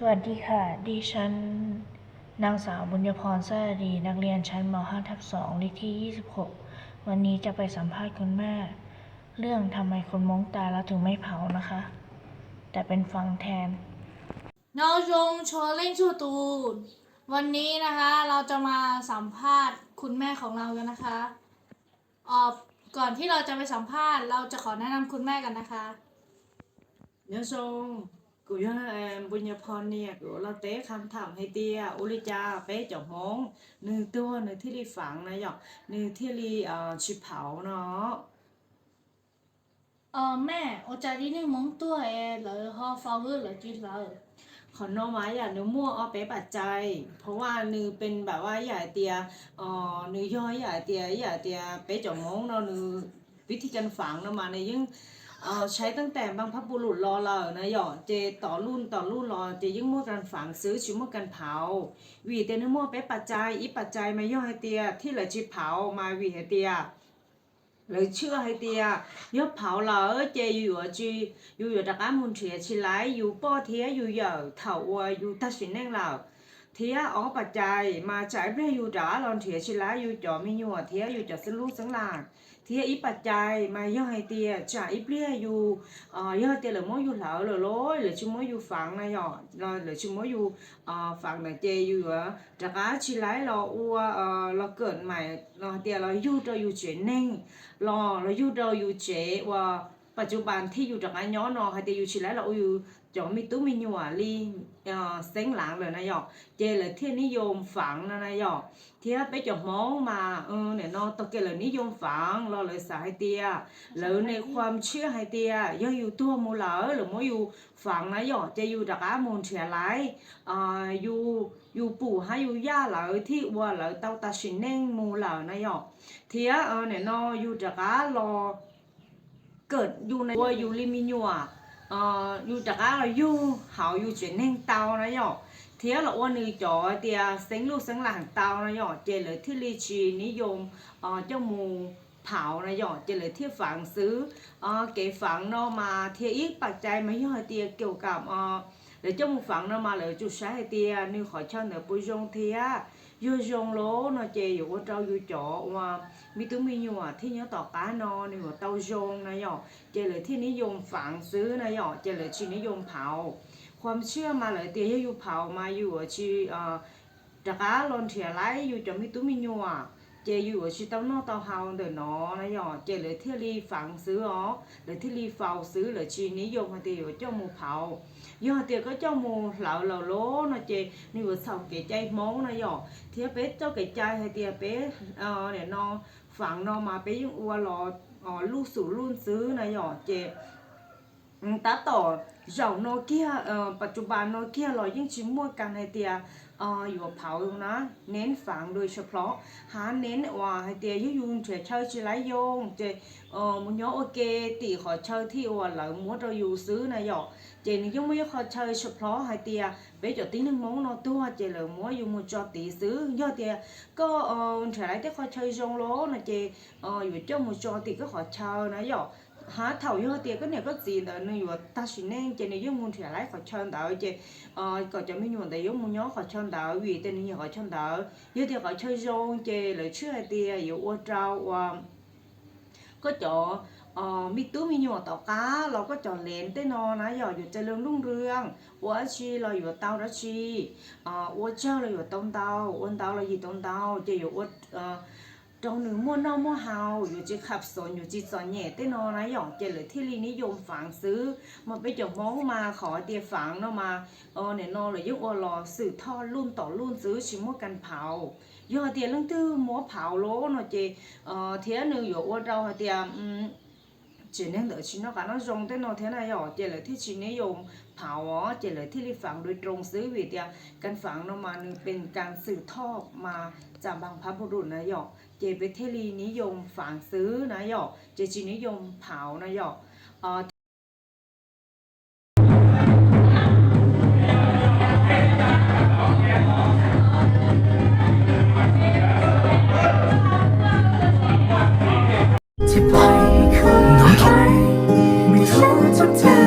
สวัสดีค่ะ ดิฉัน นางสาวบุญญพรแซ่ดี นักเรียนชั้นม .5 ทับ2เลขที่ 26 วันนี้จะไปสัมภาษณ์คุณแม่ เรื่องทำไมคนมงตายแล้วถึงไม่เผานะคะ แต่เป็นฟังแทนนอจงโชเล่งชูตูนวันนี้นะคะเราจะมาสัมภาษณ์คุณแม่ของเรากันนะคะเออก่อนที่เราจะไปสัมภาษณ์ เราจะขอแนะนำคุณแม่กันนะคะ nhớ xong cụ nhớ em bây giờ phòn nè cụ là tế khám thảm hay tia u li cha bé chồng món nư tua nư thi li phẳng này dọc nư thi li ờ chụp pháo nó เออแม่โอจารีนี่มงตัวเอหรือฮอฟาวเวอร์หรือจีเลอร์ขอนอไม้อย่าเนื้อมั่วเอาไปปัจจัย เพราะว่านือเป็นแบบว่าอย่าเตียเอ่อนือย่อยอย่าเตียอย่าเตียไปจ่องมงเนาะนือวิธีการฝังเนาะมาในยยัง เอ่อใช้ตั้งแต่บางพระบุรุษรอเรานะหยอเจต่อรุ่นต่อรุ่นรอเจยิ่งมั่วกันฝังซื้อชิมมั่วกันเผาวีเตียนื้อมั่วไปปัจจัยอีปัจจัยมาย่อให้เตียที่เหลือชิเผามาวีให้เตียเลยเชื่อให้เตียยกเผาเหลอเจอยู่จีอยู่อยู่ตะการมุนเถียชิไลอยู่ป้อเทียอยู่เหย่อเถาวัวอยู่ตัดสินแน่งเหล่าเทียอ๋อปัจจัยมาจ่ายเพื่ออยู่ด่าลอนเถียชิไลอยู่จ่อมีหยวเทียอยู่จ่อสลูกสังหลาด เทียอีปัจจัยมาย่อให้เตียจ่ายอีเปลี่ยอยู่เอ่อย่อเตียเหลือมอยู่เหลาเหลือร้อยเหลือชิมออยู่ฝังนะหยอเหลือชิมออยู่เอ่อฝังนะเจอยู่อะตะการชิไลเราอัวเอ่อเราเกิดใหม่เราเตียเราอยู่เราอยู่เฉยเน่งราเราอยู่เราอยู่เจว่า ปัจจุบันที่อยู่จากอันย้อนนอให้แต่อยู่ชิแล้วเราอยู่จอมีตู้มีหนัวลีเอ่อเซ็งหลังเลยนะหยอกเจเลยที่นิยมฝังนะนะหยอกเทียไปจอกมองมาเออเนี่ยนอตะเกเลยนิยมฝังเราเลยสายเตียแล้วในความเชื่อให้เตียยังอยู่ตัวมูเหลอหรือมอยู่ฝังนะหยอกจะอยู่จากอามูลเฉียไรอ่าอยู่อยู่ปู่ให้อยู่ย่าเหลอที่ว่าเหลอเต้าตาชินเน่งมูเหลอนะหยอกเทียเออเนี่ยนออยู่จากการอ เกิดอยู่ในวัวอยู่ริมิญัวเอ่ออยู่จากกาเรอยู่เขาอยู่เจียนแห่งเตานะหยอเทียเราอ้วนนี่จ่อเตียเซ็งลูกเซ็งหลานเตานะหยอเจเลยที่ลีชีนิยมเอ่อเจ้าหมูเผานะหยอเจเลยที่ฝังซื้อเอ่อเก๋ฝังเนอมาเทียอีกปัจจัยมาย่อเตียเกี่ยวกับเอ่อเดี๋ยวเจ้าหมูฝังเนอมาเลยจุดใช้เตียนี่ขอเช่าเหนือปุยจงเทีย อยู่ยงโลนาเจอยู่ว่าเจ้าอยู่จ่อว่ามีตุ้มีอยู่อะที่เนี้ยต่อก้านอนี่ว่าเต้าจงนะหยอเจเลยที่นิยมฝังซื้อนะหยอเจเลยชีนิยมเผา ความเชื่อมาเลยเตียอยู่เผามาอยู่อะชีเอ่อจากก้าลอนเถียไรอยู่จะมีตุ้มีอยู่อะ เจอยู่อะชีต้านอตาเฮาเดินเนาะนะหยอเจเลยที่รีฝังซื้ออ๋อหรือที่รีเฝ้าซื้อหรือชีนิยมให้เตียอยู่เจ้าหมูเผายอเตียก็เจ้าหมูเหล่าเหล่าโลนะเจนี่ว่าเสาเกใจมองนะหยอเทียเป็ดเจ้าไก่ใจให้เตียเป็ดเออเนี่ยนอฝังนอมาเป็ดยังอัวรออ๋อลูกสู่รุ่นซื้อนะหยอเจตาต่อเจ้าโนเกียเอ่อปัจจุบันโนเกียรายิ่งชิมมวยกันให้เตีย อ่ออยู่กับเผาอยู่นะ เน้นฝังโดยเฉพาะ หาเน้นว่าให้เตียยุ่ยุนเฉยเชยชิไรโยงเจเอ่อมุนยอโอเคตีขอเชยที่อัวเหลังมัวเราอยู่ซื้อนะหยอเจนี่ยังไม่ขอเชยเฉพาะให้เตีย bây giờ tính năng món nó tua chỉ là mua dùng một cho tỷ xứ do thì có ờ trở lại cái khó chơi rong lố là chỉ ờ อยู่ cho một cho tỷ cái khó chơi nó giờ há thầu do thì cái này có gì là nó อยู่ ta chỉ nên chỉ này dùng một trở lại khó chơi đó chỉ ờ có cho mình dùng để dùng một nhóm khó chơi đó vì tên này khó chơi đó do thì khó chơi rong chỉ là chưa thì อยู่ ô trao và có chỗ เอ่อมีตู้มีหยวต่อกาเราก็จอดเลนเต้นอนะอย่าอยู่เจริญรุ่งเรืองวัวชีเราอยู่เตาระชีอ่าวัวเจ้าเราอยู่ต้นเตาอ้วนเตาเราอยู่ต้นเตาจะอยู่วัวเอ่อ ตรงหนึ่งมั่วเน่ามั่วเฮาอยู่จีขับสนอยู่จีสอนแหน่เต้นอนะหยองเจเลยที่ลีนิยมฝังซื้อมาไปจดมองมาขอเตียฝังเนาะมาเออเนี่ยนอเลยยุกอรอสืบทอดรุ่นต่อรุ่นซื้อชิมมั่วกันเผาย่อเตียเรื่องตื้อหมัวเผาโลเนาะเจเอ่อเทียหนึ่งอยู่ว่าเราเตียอืม chỉ nên đợi chỉ nó cả nó dùng tới nó thế này rồi chỉ là ที่ chỉ นิยมเผาอ๋อ chỉ là ที่ริฝังโดยตรงซื้อวิทยาการฝังเนาะมาเป็นการสืบทอดมาจากบางพระบุรุษนะหยอก เกเปเทลีนิยมฝังซื้อนะหยอกเจจีนิยมเผานะหยอกเอ่ไปคนไทยไม่รู้จะเจ